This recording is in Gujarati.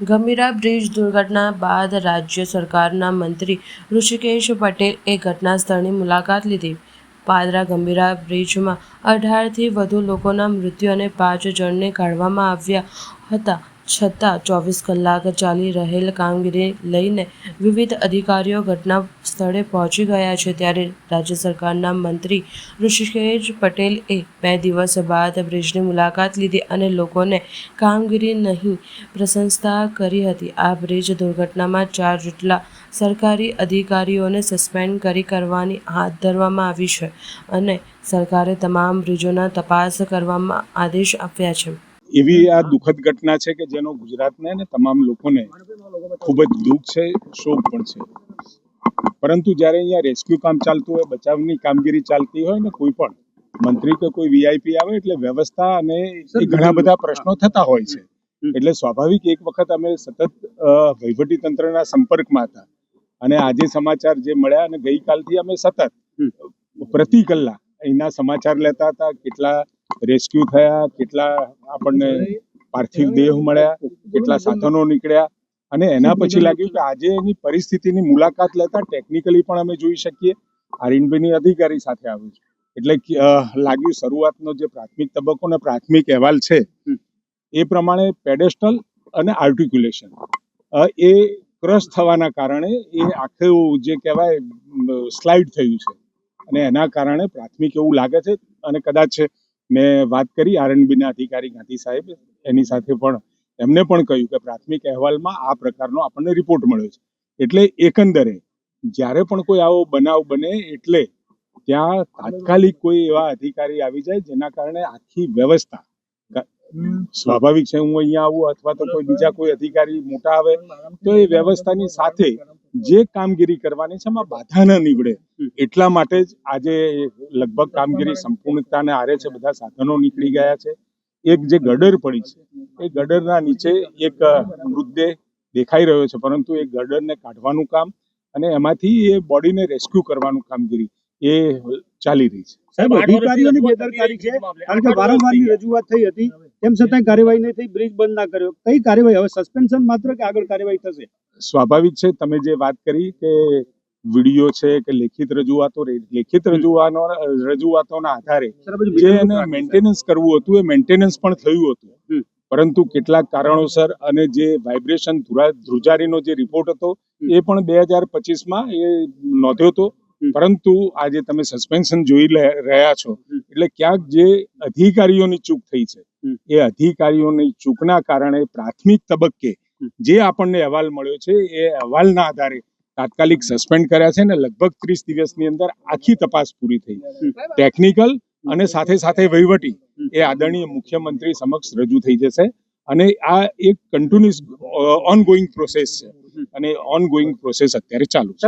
ગંભીરા બ્રિજ દુર્ઘટના બાદ રાજ્ય સરકારના મંત્રી ઋષિકેશ પટેલે ઘટના સ્થળની મુલાકાત લીધી. પાદરા ગંભીરા બ્રિજમાં અઢારથી વધુ લોકોના મૃત્યુ અને પાંચ જણને કાઢવામાં આવ્યા હતા. છતાં ચોવીસ કલાક ચાલી રહેલ કામગીરી લઈને વિવિધ અધિકારીઓ ઘટના સ્થળે પહોંચી ગયા છે. ત્યારે રાજ્ય સરકારના મંત્રી ઋષિકેશ પટેલે બે દિવસ બાદ બ્રિજની મુલાકાત લીધી અને લોકોને કામગીરી નહીં પ્રશંસા કરી હતી. આ બ્રિજ દુર્ઘટનામાં ચાર જેટલા સરકારી અધિકારીઓને સસ્પેન્ડ કરી કરવાની હાથ ધરવામાં આવી છે અને સરકારે તમામ બ્રિજોના તપાસ કરવામાં આદેશ આપ્યા છે. એવી આ દુઃખદ ઘટના છે કે જેનો ગુજરાતને અને તમામ લોકોને ખૂબ જ દુઃખ છે શોક પણ છે. પરંતુ જ્યારે અહીંયા રેસ્ક્યુ કામ ચાલતું હોય બચાવની કામગીરી ચાલતી હોય ને કોઈ પણ મંત્રી કે કોઈ વીઆઈપી આવે એટલે વ્યવસ્થા અને ઘણા બધા પ્રશ્નો થતા હોય છે. એટલે સ્વાભાવિક એક વખત અમે સતત વહીવટી તંત્રના સંપર્કમાં હતા. અને આજે સમાચાર જે મળ્યા અને ગઈકાલથી અમે સતત પ્રતિ કલાક અહીંના સમાચાર લેતા હતા કેટલા રેસ્ક્યુ થયા, કેટલા આપણને પાર્થિવ દેહ મળ્યા, કેટલા સાધનો નીકળ્યા અને એના પછી લાગ્યું કે આજે એની પરિસ્થિતિની મુલાકાત લેતા ટેકનિકલી પણ અમે જોઈ શકીએ. આરએનબીની અધિકારી સાથે આવ્યું છે. એટલે લાગ્યું શરૂઆતનો જે પ્રાથમિક તબક્કો ને પ્રાથમિક અહેવાલ છે, એ પ્રમાણે પેડેસ્ટલ અને આર્ટિક્યુલેશન એ ક્રશ થવાના કારણે એ આખું જે કહેવાય સ્લાઇડ થયું છે. અને એના કારણે પ્રાથમિક એવું લાગે છે અને કદાચ મેં વાત કરી આરએનબીના અધિકારી ગાંધી સાહેબ, એની સાથે પણ એમને પણ કહ્યું કે પ્રાથમિક અહેવાલમાં આ પ્રકારનો આપણને રિપોર્ટ મળ્યો છે. એટલે એકંદરે, જ્યારે પણ કોઈ આવો બનાવ બને એટલે ત્યાં તાત્કાલિક કોઈ એવા અધિકારી આવી જાય જેના કારણે આખી વ્યવસ્થા સ્વાભાવિક છે હું અહીંયા આવું અથવા તો કોઈ બીજા કોઈ અધિકારી મોટા આવે, તો એ વ્યવસ્થાની સાથે જે કામગીરી કરવાની છે એમાં બાધા ન નીવડે. એટલા માટે જ આજે લગભગ કામગીરી સંપૂર્ણતાને આરે છે બધા સાધનો નીકળી ગયા છે. એક જે ગડર પડી છે એ ગડરના નીચે એક મૃતદેહ દેખાઈ રહ્યો છે પરંતુ એ ગડરને કાઢવાનું કામ અને એમાંથી એ બોડીને રેસ્ક્યુ કરવાનું કામગીરી એ ચાલી રહી છે. સાહેબ અધિકારીઓની બેદરકારી છે કારણ કે વારંવારની રજૂઆત થઈ હતી. તેમ છતાં કાર્યવાહી નહીં થઈ બ્રિજ બંધ ના કર્યો. કઈ કાર્યવાહી? હવે સસ્પેન્શન માત્ર કે આગળ કાર્યવાહી થશે? સ્વાભાવિક છે તમે જે વાત કરી કે વીડિયો છે કે લેખિત રજૂઆતો લેખિત રજૂઆતો રજૂઆતોના આધારે જે એને મેન્ટેનન્સ કરવું હતું એ મેન્ટેનન્સ પણ થયું હતું. પરંતુ કેટલાક કારણોસર અને જે વાઇબ્રેશન ધ્રુજારીનો જે રિપોર્ટ હતો એ પણ બે હજાર પચીસમાં એ નોંધ્યો હતો. પરંતુ આજે તમે સસ્પેન્શન જોઈ રહ્યા છો. એટલે ક્યાંક જે અધિકારીઓની ચૂક થઈ છે. એ અધિકારીઓની ચૂકના કારણે પ્રાથમિક તબક્કે જે આપણને અહેવાલ મળ્યો છે એ અહેવાલના આધારે તાત્કાલિક સસ્પેન્ડ કર્યા છે ને લગભગ ત્રીસ દિવસની અંદર આખી તપાસ પૂરી થઈ. ટેકનિકલ અને સાથે સાથે વહીવટી એ આદરણીય મુખ્યમંત્રી સમક્ષ રજૂ થઈ જશે. અને આ એક કન્ટિન્યુઅસ ઓનગોઈંગ પ્રોસેસ છે. અને ઓનગોઈંગ પ્રોસેસ અત્યારે ચાલુ છે.